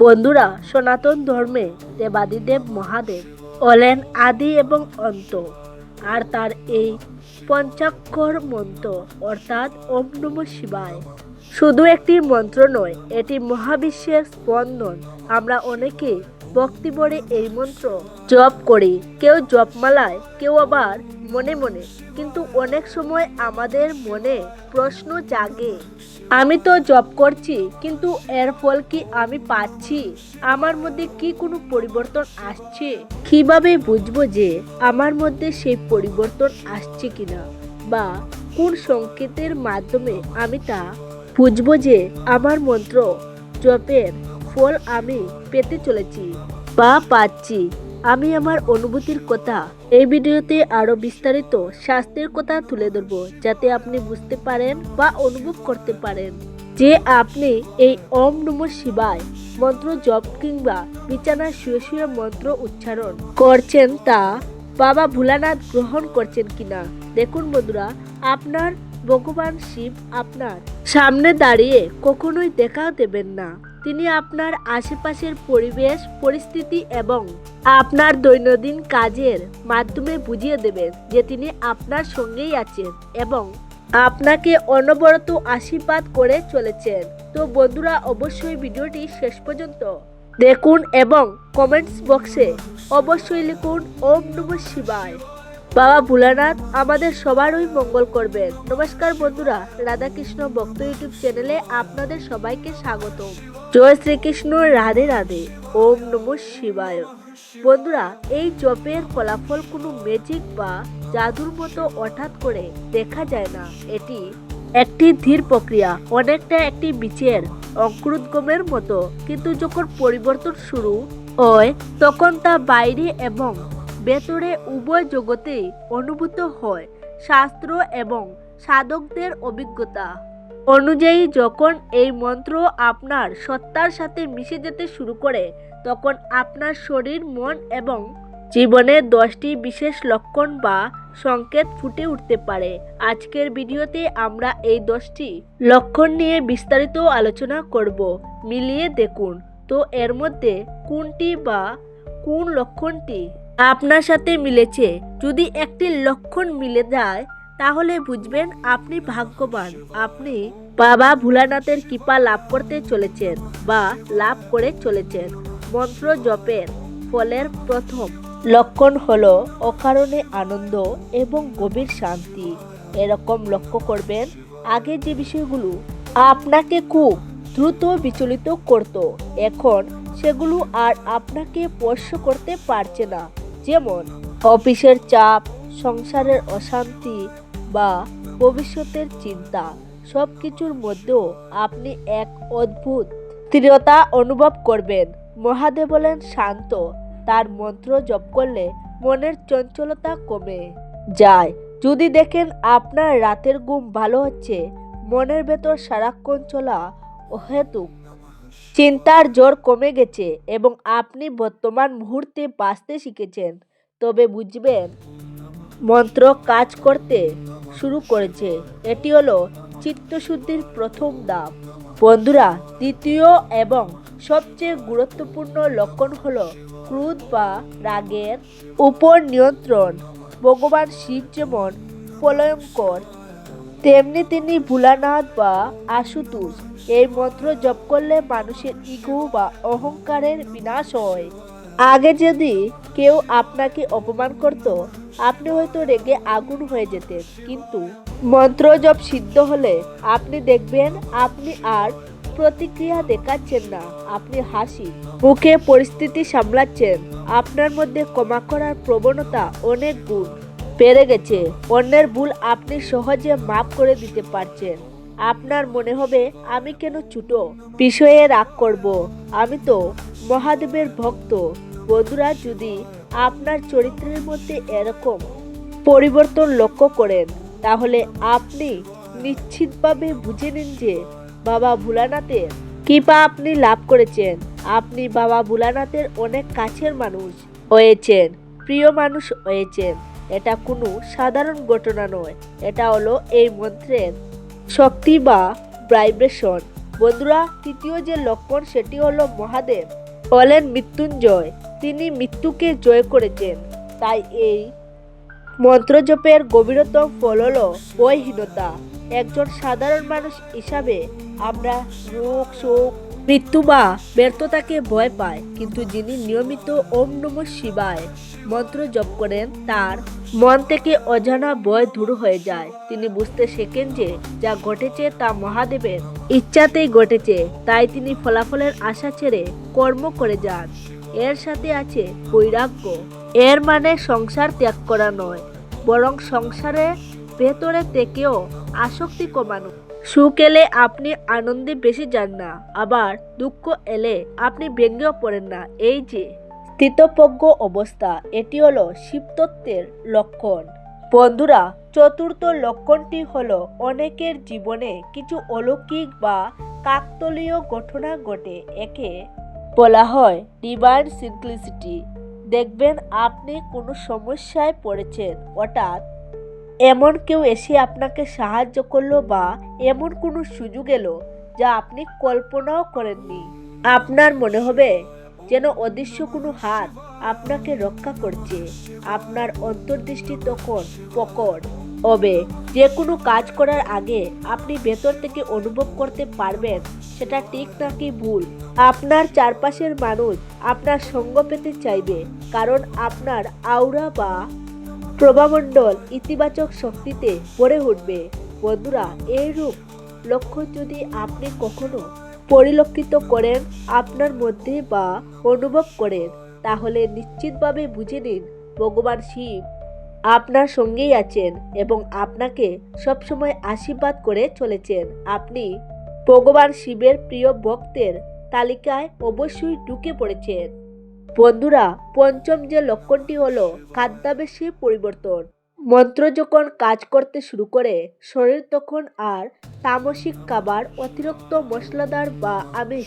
বন্ধুরা, সনাতন ধর্মে দেবাদিদেব মহাদেব হলেন আদি এবং অন্ত। আর তার এই পঞ্চাক্ষর মন্ত্র অর্থাৎ ওম নম শিবায় শুধু একটি মন্ত্র নয়, এটি মহাবিশ্বের স্পন্দন। আমরা অনেকে ভক্তি ভরে এই মন্ত্র জপ করি। কেউ জপমালায়, কেউ আবার মনে মনে। কিন্তু অনেক সময় আমাদের মনে প্রশ্ন জাগে। আমি তো জব করছি, কিন্তু এর ফল কি আমি পাচ্ছি? আমার মধ্যে কি কোনো পরিবর্তন আসছে? কীভাবে বুঝব যে আমার মধ্যে সেই পরিবর্তন আসছে কিনা? বা কোন সংকেতের মাধ্যমে আমি তা বুঝব যে আমার মন্ত্র, জপের ফল আমি পেতে চলেছি বা পাচ্ছি? আমি আমার অনুভূতির কথা এই ভিডিওতে আরও বিস্তারিত শাস্ত্রের কথা তুলে ধরবো, যাতে আপনি বুঝতে পারেন বা অনুভব করতে পারেন। যে আপনি এই ওম নম শিবায় মন্ত্র জপ কিংবা বিছানায় শুয়ে শুয়ে মন্ত্র উচ্চারণ করছেন তা বাবা ভোলানাথ গ্রহণ করছেন কিনা? দেখুন বন্ধুরা, আপনার ভগবান শিব আপনার সামনে দাঁড়িয়ে কখনোই দেখা দেবেন না। তিনি আপনার আশেপাশের পরিবেশ, পরিস্থিতি এবং আপনার দৈনন্দিন কাজের মাধ্যমে বুঝিয়ে দেবেন যে তিনি আপনার সঙ্গেই আছেন এবং আপনাকে অনবরত আশীর্বাদ করে চলেছেন। তো বন্ধুরা, অবশ্যই ভিডিওটি শেষ পর্যন্ত দেখুন এবং কমেন্টস বক্সে অবশ্যই লিখুন, ওম নম শিবায়। বাবা ভোলানাথ, আমাদের সবারই মঙ্গল করবেন। নমস্কার বন্ধুরা, রাধাকৃষ্ণ ভক্ত ইউটিউব চ্যানেলে আপনাদের সবাইকে স্বাগত জয় শ্রীকৃষ্ণ, রাধে রাধে, ওম নম শিবায়। বন্ধুরা, এই জপের ফলাফল কোনো ম্যাজিক বা জাদুর মতো হঠাৎ করে দেখা যায় না। এটি একটি ধীর প্রক্রিয়া, অনেকটা একটি বীজের অঙ্কুরোদ্গমের মতো। কিন্তু যখন পরিবর্তন শুরু হয়, তখন তা বাইরে এবং ভেতরে উভয় জগতেই অনুভূত হয় শাস্ত্র এবং সাধকদের অভিজ্ঞতা। অনুযায়ী, যখন এই মন্ত্র আপনার সত্তার সাথে মিশে যেতে শুরু করে, তখন আপনার শরীর, মন এবং জীবনে দশটি বিশেষ লক্ষণ বা সংকেত ফুটে উঠতে পারে। আজকের ভিডিওতে আমরা এই দশটি লক্ষণ নিয়ে বিস্তারিত আলোচনা করব। মিলিয়ে দেখুন। তো এর মধ্যে কোনটি বা কোন লক্ষণটি আপনার সাথে মিলেছে। যদি একটি লক্ষণ মিলে যায়, তাহলে বুঝবেন আপনি ভাগ্যবান। আপনি বাবা ভোলানাথের কৃপা লাভ করতে চলেছেন বা লাভ করে চলেছেন। মন্ত্র জপের ফলের প্রথম লক্ষণ হল অকারণে আনন্দ এবং গভীর শান্তি। এরকম লক্ষ্য করবেন, আগে যে বিষয়গুলো আপনাকে খুব দ্রুত বিচলিত করত, এখন সেগুলো আর আপনাকে স্পর্শ করতে পারছে না। যেমন অফিসের চাপ, সংসারের অশান্তি বা ভবিষ্যতের চিন্তা সব কিছুর মধ্যেও আপনি এক অদ্ভুত স্থিরতা অনুভব করবেন। মহাদেব বলেন, শান্ত। তার মন্ত্র জপ করলে মনের চঞ্চলতা কমে যায়। যদি দেখেন আপনার রাতের ঘুম ভালো হচ্ছে, মনের ভেতর সারাক্ষণ চলা অহেতুক। চিন্তার জোর কমে গেছে এবং আপনি বর্তমান মুহূর্তে বাঁচতে শিখেছেন। তবে বুঝবেন, মন্ত্র কাজ করতে শুরু করেছে। এটি হলো চিত্তশুদ্ধির প্রথম ধাপ। বন্ধুরা, দ্বিতীয় এবং সবচেয়ে গুরুত্বপূর্ণ লক্ষণ হল ক্রোধ বা রাগের উপর নিয়ন্ত্রণ। ভগবান শিব যেমন প্রলয়ঙ্কর তেমনি তিনি ভোলানাথ বা আশুতোষ। এই মন্ত্র জপ করলে মানুষের ইগো বা অহংকারের বিনাশ হয়। আগে যদি কেউ আপনাকে অপমান করত, আপনি হয়তো রেগে আগুন হয়ে যেতেন। কিন্তু মন্ত্র জপ সিদ্ধ হলে আপনি দেখবেন আপনি আর প্রতিক্রিয়া দেখাচ্ছেন না, আপনি হাসি বুকে পরিস্থিতি সামলাচ্ছেন। আপনার মধ্যে ক্ষমা করার প্রবণতা অনেক গুণ বেড়ে গেছে। অন্যের ভুল আপনি সহজে মাফ করে দিতে পারছেন। আপনার মনে হবে আমি কেন ছুটো? বিষয়ে রাগ করব। আমি তো মহাদেবের ভক্ত। বন্ধুরা, যদি আপনার চরিত্রের মধ্যে এরকম পরিবর্তন লক্ষ্য করেন, তাহলে আপনি নিশ্চিতভাবে বুঝে নিন যে বাবা ভোলানাথের কৃপা আপনি লাভ করেছেন। আপনি বাবা ভোলানাথের অনেক কাছের মানুষ হয়েছেন, প্রিয় মানুষ হয়েছেন। এটা কোনো সাধারণ ঘটনা নয়। এটা হলো এই মন্ত্রের শক্তি বা ভাইব্রেশন বন্ধুরা, তৃতীয় যে লক্ষণ সেটি হলো মহাদেব। হলেন মৃত্যুঞ্জয়। তিনি মৃত্যুকে জয় করেছেন। তাই এই মন্ত্রজপের গভীরতম ফল হলো বইহীনতা একজন সাধারণ মানুষ হিসাবে আমরা রোগ শোক মৃত্যু বা ব্যর্থতাকে ভয় পায়, কিন্তু যিনি নিয়মিত ওম নম শিবায় মন্ত্র জপ করেন, তার মন থেকে অজানা ভয় দূর হয়ে যায়। তিনি বুঝতে শেখেন যে যা ঘটেছে তা মহাদেবের ইচ্ছাতেই ঘটেছে, তাই তিনি ফলাফলের আশা ছেড়ে কর্ম করে যান। এর সাথে আছে বৈরাগ্য। এর মানে সংসার ত্যাগ করা নয়, বরং সংসারে ভেতরে থেকেও আসক্তি কমানো। সুখ এলে আপনি আনন্দে বেশি যান না, আবার দুঃখ এলে আপনি ব্যঙ্গেও পড়েন না। এই যে স্থিতপ্রজ্ঞ অবস্থা, এটি হলো শিবতত্ত্বের লক্ষণ। বন্ধুরা, চতুর্থ লক্ষণটি হলো অনেকের জীবনে কিছু অলৌকিক বা কাকতলীয় ঘটনা ঘটে, একে বলা হয় ডিভাইন সিম্পলিসিটি দেখবেন আপনি কোনো সমস্যায় পড়েছেন, হঠাৎ এমন কেউ এসে আপনাকে সাহায্য করল বা এমন কোনো সুযোগ এলো যা আপনি কল্পনাও করেননি। আপনার মনে হবে যেন অদৃশ্য কোনো হাত আপনাকে রক্ষা করছে। আপনার অন্তর্দৃষ্টি তখন প্রকট হবে। যে কোনো কাজ করার আগে আপনি ভেতর থেকে অনুভব করতে পারবেন সেটা ঠিক নাকি ভুল। আপনার চারপাশের মানুষ আপনার সঙ্গ পেতে চাইবে, কারণ আপনার আউরা বা প্রভামণ্ডল ইতিবাচক শক্তিতে ভরে উঠবে। বন্ধুরা এই রূপ লক্ষ্য যদি আপনি কখনো পরিলক্ষিত করেন, আপনার মধ্যে বা অনুভব করেন, তাহলে নিশ্চিতভাবে বুঝে নিন, ভগবান শিব আপনার সঙ্গেই আছেন এবং আপনাকে সবসময় আশীর্বাদ করে চলেছেন। আপনি ভগবান শিবের প্রিয় ভক্তের তালিকায় অবশ্যই ঢুকে পড়েছেন। বন্ধুরা, পঞ্চম যে লক্ষণটি হলো খাদ্যাভ্যাসে পরিবর্তন। মন্ত্র যখন কাজ করতে শুরু করে, শরীর তখন আর তামসিক খাবার, অতিরিক্ত মশলাদার বা আমিষ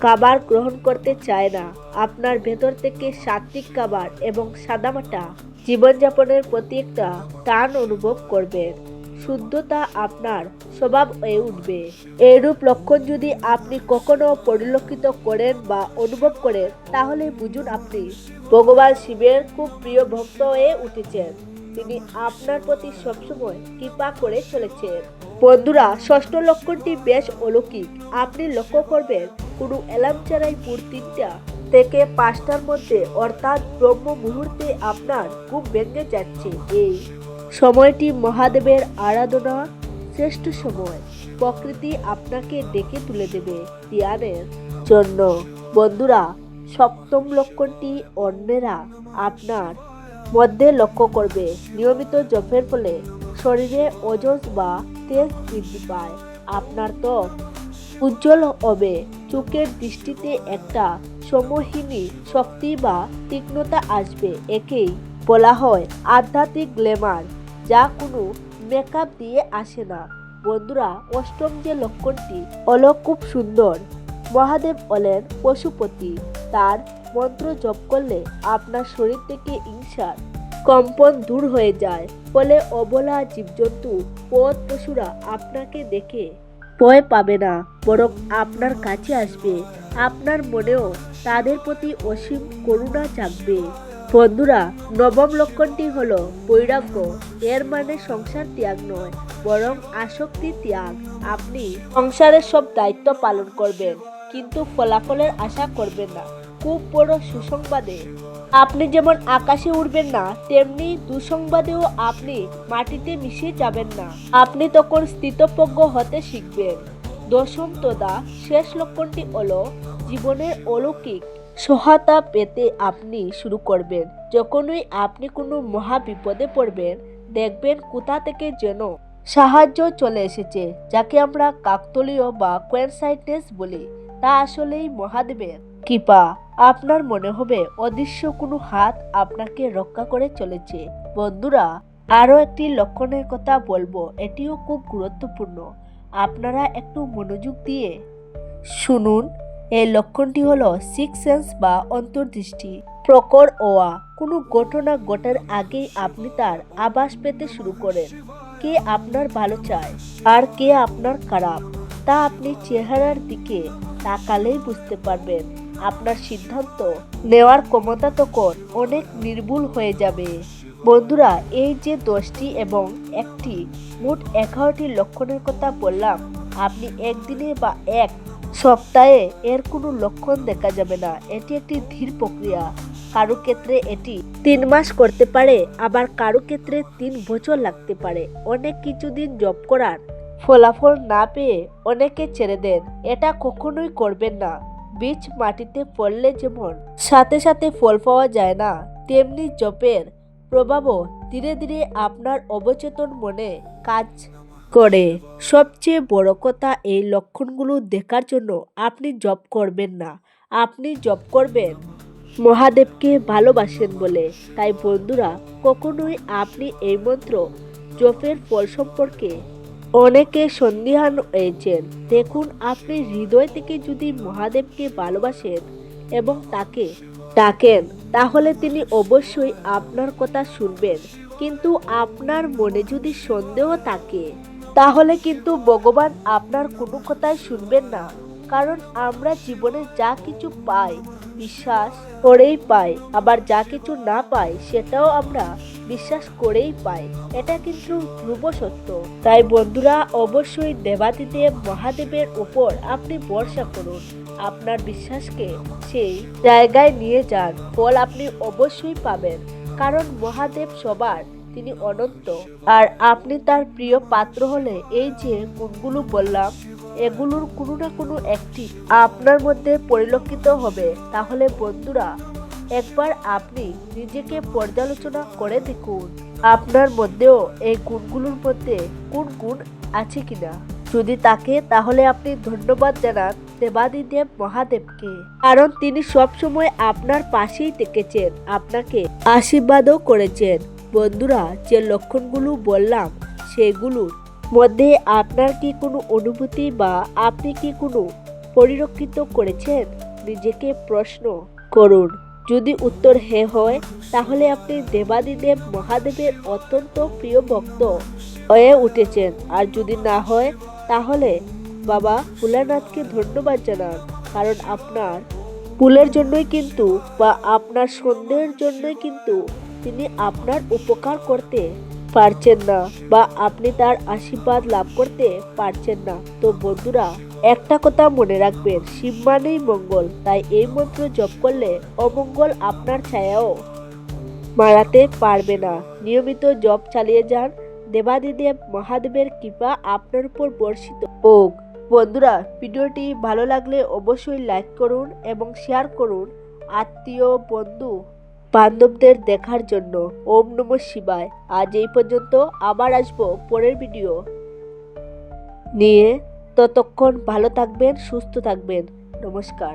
খাবার গ্রহণ করতে চায় না। আপনার ভেতর থেকে সাত্বিক খাবার এবং সাদামাটা জীবনযাপনের প্রতি একটা টান অনুভব করবেন। শুদ্ধতা আপনার স্বভাব হয়ে উঠবে। এরূপ লক্ষণ যদি আপনি কখনো পরিলক্ষিত করেন বা অনুভব করেন, তাহলে বুঝুন আপনি, ভগবান শিবের খুব প্রিয় ভক্ত হয়ে উঠেছেন। তিনি আপনার প্রতি সবসময় কৃপা করে চলেছেন। বন্ধুরা, ষষ্ঠ লক্ষণটি বেশ অলৌকিক। আপনি লক্ষ্য করবেন, কোনো অ্যালার্ম ছাড়াই ভোর তিনটা থেকে পাঁচটার মধ্যে অর্থাৎ ব্রহ্ম মুহূর্তে আপনার খুব ভেঙে যাচ্ছে। এই সময়টি মহাদেবের আরাধনা শ্রেষ্ঠ সময়। প্রকৃতি আপনাকে ডেকে তুলে দেবে ধ্যানের জন্য। বন্ধুরা, সপ্তম লক্ষণটি অন্যেরা আপনার মধ্যে লক্ষ্য করবে। নিয়মিত জপের ফলে শরীরে ওজন বা তেজ বৃদ্ধি পায়। আপনার ত্বক উজ্জ্বল হবে। চোখের দৃষ্টিতে একটা সমহিনী শক্তি বা তীক্ষ্ণতা আসবে। একেই বলা হয় আধ্যাত্মিক গ্ল্যামার যা কোনো মেকআপ দিয়ে আসে না। বন্ধুরা, অষ্টম যে লক্ষণটি হলো খুব সুন্দর। মহাদেব হলেন পশুপতি। তার মন্ত্র জপ করলে আপনার শরীর থেকে হিংসার কম্পন দূর হয়ে যায়। ফলে অবলা জীবজন্তু, পথ পশুরা আপনাকে দেখে ভয় পাবে না, বরং আপনার কাছে আসবে। আপনার মনেও তাদের প্রতি অসীম করুণা জাগবে। বন্ধুরা, নবম লক্ষণটি হলো বৈরাগ্য। এর মানে সংসার ত্যাগ নয়, বরং আসক্তি ত্যাগ। আপনি সংসারের সব দায়িত্ব পালন করবেন, কিন্তু ফলাফলের আশা করবেন না। খুব বড় সুসংবাদে আপনি যেমন আকাশে উঠবেন না, তেমনি দুঃসংবাদেও আপনি মাটিতে মিশে যাবেন না। আপনি তখন স্থিতপ্রজ্ঞ হতে শিখবেন। দশম তদা, শেষ লক্ষণটি হলো জীবনের অলৌকিক সহায়তা পেতে আপনি শুরু করবেন। যখনই আপনি কোনো মহা বিপদে পড়বেন, দেখবেন কোথা থেকে যেন সাহায্য চলে এসেছে, যাকে আমরা কাকতলীয় বা কোয়েনসাইটনেস বলি। তা আসলেই মহাদেবের কৃপা। আপনার মনে হবে অদৃশ্য কোনো হাত আপনাকে রক্ষা করে চলেছে। বন্ধুরা, আরও একটি লক্ষণের কথা বলব, এটিও খুব গুরুত্বপূর্ণ। আপনারা একটু মনোযোগ দিয়ে শুনুন। এই লক্ষণটি হলো সিক্স সেন্স বা অন্তর্দৃষ্টি। প্রকর ওয়া, কোনো ঘটনা ঘটার আগেই আপনি তার আভাস পেতে শুরু করেন। কে আপনার ভালো চায় আর কে আপনার খারাপ, তা আপনি চেহারার দিকে তাকালেই বুঝতে পারবেন। আপনার সিদ্ধান্ত নেওয়ার ক্ষমতা তখন অনেক নির্ভুল হয়ে যাবে। বন্ধুরা, এই যে দশটি এবং একটি মোট এগারোটি লক্ষণের কথা বললাম, আপনি একদিনে বা এক সপ্তাহে এর কোনো লক্ষণ দেখা যাবে না। এটি একটি ধীর প্রক্রিয়া। কারও ক্ষেত্রে এটি তিন মাস করতে পারে, আবার কারও ক্ষেত্রে তিন বছর লাগতে পারে। অনেক কিছুদিন জব করার ফলাফল না পেয়ে অনেকে ছেড়ে দেন। এটা কখনোই করবেন না। বীজ মাটিতে পড়লে যেমন সাথে সাথে ফল পাওয়া যায় না, তেমনি জপের প্রভাবও ধীরে ধীরে আপনার অবচেতন মনে কাজ করে। সবচেয়ে বড় কথা এই লক্ষণগুলো দেখার জন্য আপনি জব করবেন না। আপনি জব করবেন। মহাদেবকে ভালোবাসেন বলে। তাই বন্ধুরা, কখনোই আপনি এই মন্ত্র জপের ফল সম্পর্কে অনেকে সন্দিহান হয়েছেন। দেখুন, আপনি হৃদয় থেকে যদি মহাদেবকে ভালোবাসেন এবং তাকে ডাকেন, তাহলে তিনি অবশ্যই আপনার কথা শুনবেন। কিন্তু আপনার মনে যদি সন্দেহ থাকে তাহলে কিন্তু ভগবান আপনার কোনো কথাই শুনবেন না। কারণ আমরা জীবনে যা কিছু পাই, বিশ্বাস করেই পাই, আবার যা কিছু না পাই, সেটাও আমরা বিশ্বাস করেই পাই। এটা কিন্তু ধ্রুব সত্য। তাই বন্ধুরা, অবশ্যই দেবাদিদেব মহাদেবের উপর আপনি ভরসা করুন। আপনার বিশ্বাসকে সেই জায়গায় নিয়ে যান। ফল আপনি অবশ্যই পাবেন। কারণ মহাদেব সবার তিনি অনন্ত। আর আপনি তার প্রিয় পাত্র হলে এই যে গুণগুলো বললাম, এগুলোর কোনো না কোনো একটি আপনার মধ্যে পরিলক্ষিত হবে। তাহলে বন্ধুরা, একবার আপনি নিজেকে পর্যালোচনা করে দেখুন, আপনার মধ্যেও এই গুণগুলোর মধ্যে কোন গুণ আছে কিনা। যদি তাকে, তাহলে আপনি ধন্যবাদ জানান দেবাদিদেব মহাদেবকে। কারণ তিনি সবসময় আপনার পাশেই থেকেছেন আপনাকে আশীর্বাদও করেছেন। বন্ধুরা যে লক্ষণগুলো বললাম সেগুলোর মধ্যে আপনার কি কোনো অনুভূতি বা আপনি কি কোনো পরিলক্ষিত করেছেন? নিজেকে প্রশ্ন করুন। যদি উত্তর হে হয়, তাহলে আপনি দেবাদিদেব মহাদেবের অত্যন্ত প্রিয় ভক্ত হয়ে উঠেছেন। আর যদি না হয়, তাহলে বাবা ভোলানাথকে ধন্যবাদ জানান। কারণ আপনার ভুলের জন্যই কিন্তু বা আপনার সন্দেহের জন্যই কিন্তু তিনি আপনার উপকার করতে পারছেন না বা আপনি তার আশীর্বাদ লাভ করতে পারছেন না। তো বন্ধুরা, একটা কথা মনে রাখবেন, শিব মানেই মঙ্গল, তাই এই মন্ত্র জপ করলে অমঙ্গল আপনার ছায়াও মারাতে পারবে না। নিয়মিত জপ চালিয়ে যান, দেবাদিদেব মহাদেবের কৃপা আপনার উপর বর্ষিত হোক। বন্ধুরা, ভিডিওটি ভালো লাগলে অবশ্যই লাইক করুন এবং শেয়ার করুন। আত্মীয়, বন্ধু বান্ধবদের দেখার জন্য। ওম নম শিবায়। আজ এই পর্যন্ত আবার আসব পরের ভিডিও নিয়ে। ততক্ষণ ভালো থাকবেন, সুস্থ থাকবেন। নমস্কার।